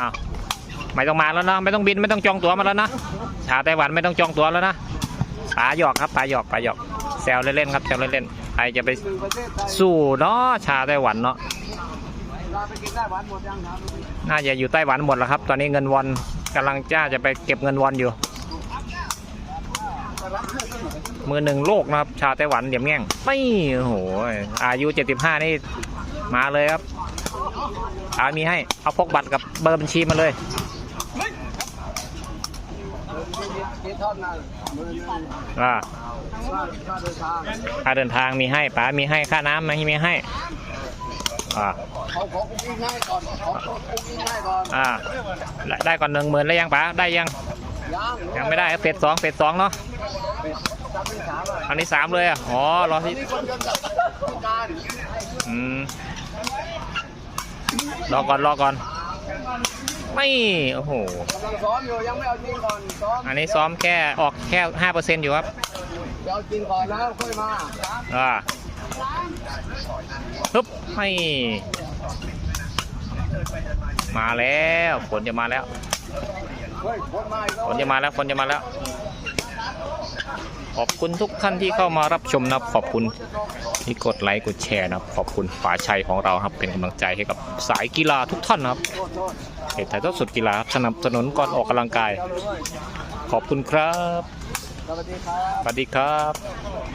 อ้าวไม่ต้องมาแล้วนะไม่ต้องบินไม่ต้องจองตั๋วมาแล้วนะชาวไต้หวันไม่ต้องจองตั๋วแล้วนะปลาหยอกครับปลาหยอกปลาหยอกแซวเล่นๆครับแซวเล่นๆใครจะไปสู้เนาะชาวไต้หวันเนาะน่าจะอยู่ไต้หวันหมดแล้วครับ ตอนนี้เงินวอนกำลังจ้าจะไปเก็บเงินวอนอยู่ มือหนึ่งโลกนะครับ ชาวไต้หวันเหลี่ยมแง่งไม่โอ้โหอายุ 75 นี่มาเลยครับ อามีให้ เอาพกบัตรกับเบอร์บัญชีมาเลยกินทอดนั่นมือหนึงอ่าค่าค่าเดินทางค่าเดินทางมีให้ป๋ามีให้ค่าน้ำไม่มีให้อ่าเขาขอกุ้งกิ้งให้ก่อนขอกุ้งกิ้งให้ก่อนอ่าได้ได้ก่อนหนึ่งหมื่นแล้วยังป๋าได้ยังยังยังไม่ได้เฟสสองเฟสสองเนาะจำเป็นสามอะอันนี้สามเลยอะอ๋อรอที่นี่คนจะต้องการอืม รอก่อนรอก่อน ไม่โอ้โหกำลังซ้อมอยู่ยังไม่เอาจริงก่อนซ้อมอันนี้ซ้อมแค่ออกแค่ห้าเปอร์เซ็นต์อยู่ครับเดี๋ยวเอาจริงก่อนแล้วค่อยมาอ่าปึ๊บไม่มาแล้วฝนจะมาแล้วเฮ้ยคนมาอีกแล้วฝนจะมาแล้วฝนจะมาแล้ว ขอบคุณทุกท่านที่เข้ามารับชมนะครับขอบคุณ ที่กดไลค์กดแชร์นะครับขอบคุณป๋าชัยของเราครับเป็นกำลังใจให้กับสายกีฬาทุกท่านนะครับโทษโทษเพจถ่ายทอดสดกีฬาครับสนับสนุนก่อนออกกำลังกายเอาเลยขอบคุณครับสวัสดีครับสวัสดีครับ